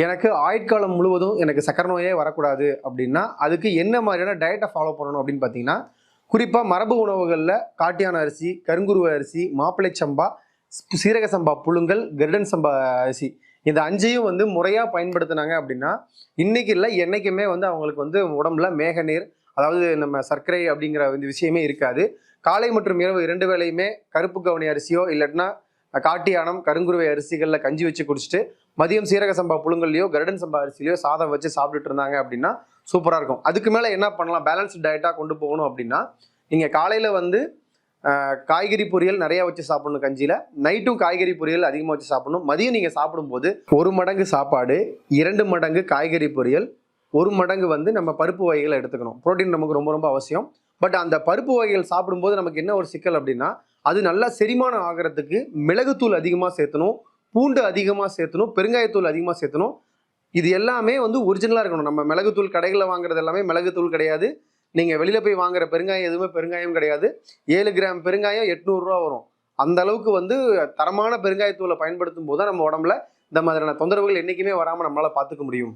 எனக்கு ஆயுட்காலம் முழுவதும் எனக்கு சக்கரை நோயே வரக்கூடாது அப்படின்னா அதுக்கு என்ன மாதிரியான டயட்டை ஃபாலோ பண்ணணும் அப்படின்னு பார்த்தீங்கன்னா குறிப்பாக மரபு உணவுகளில் காட்டியான அரிசி கருங்குருவ அரிசி மாப்பிளை சம்பா சீரக சம்பா புழுங்கல் கருடன் சம்பா அரிசி. இந்த அஞ்சையும் வந்து முறையாக பயன்படுத்தினாங்க அப்படின்னா இன்றைக்கி இல்லை என்றைக்குமே வந்து அவங்களுக்கு வந்து உடம்புல மேகநீர் அதாவது நம்ம சர்க்கரை அப்படிங்கிற இந்த விஷயமே இருக்காது. காலை மற்றும் இரவு இரண்டு வேளையுமே கருப்பு கவனி அரிசியோ இல்லாட்டினா காட்டியானம் கருங்குருவை அரிசிகளில் கஞ்சி வச்சு குடிச்சிட்டு மதியம் சீரக சம்பா புழுங்கல்லையோ கருடன் சம்பா அரிசிலையோ சாதம் வச்சு சாப்பிட்டுட்டு இருந்தாங்க அப்படின்னா சூப்பராக இருக்கும். அதுக்கு மேலே என்ன பண்ணலாம்? பேலன்ஸ்டு டயட்டாக கொண்டு போகணும் அப்படின்னா நீங்கள் காலையில் வந்து காய்கறி பொரியல் நிறையா வச்சு சாப்பிடணும் கஞ்சியில். நைட்டும் காய்கறி பொரியல் அதிகமாக வச்சு சாப்பிடணும். மதியம் நீங்கள் சாப்பிடும்போது ஒரு மடங்கு சாப்பாடு இரண்டு மடங்கு காய்கறி பொரியல் ஒரு மடங்கு வந்து நம்ம பருப்பு வகைகளை எடுத்துக்கணும். புரோட்டீன் நமக்கு ரொம்ப ரொம்ப அவசியம். பட் அந்த பருப்பு வகைகள் சாப்பிடும்போது நமக்கு என்ன ஒரு சிக்கல் அப்படின்னா அது நல்லா செரிமானம் ஆகிறதுக்கு மிளகுத்தூள் அதிகமாக சேர்த்தணும் பூண்டு அதிகமாக சேர்த்தணும் பெருங்காயத்தூள் அதிகமாக சேர்த்தணும். இது எல்லாமே வந்து ஒரிஜினலாக இருக்கணும். நம்ம மிளகுத்தூள் கடைகளில் வாங்குறது எல்லாமே மிளகுத்தூள் கிடையாது. நீங்கள் வெளியில் போய் வாங்குற பெருங்காயம் எதுவுமே பெருங்காயம் கிடையாது. ஏழு கிராம் பெருங்காயம் எட்நூறுரூவா வரும். அந்த அளவுக்கு வந்து தரமான பெருங்காயத்தூளை பயன்படுத்தும் போது தான் நம்ம உடம்புல இந்த மாதிரியான தொந்தரவுகள் என்றைக்குமே வராமல் நம்மளால் பார்த்துக்க முடியும்.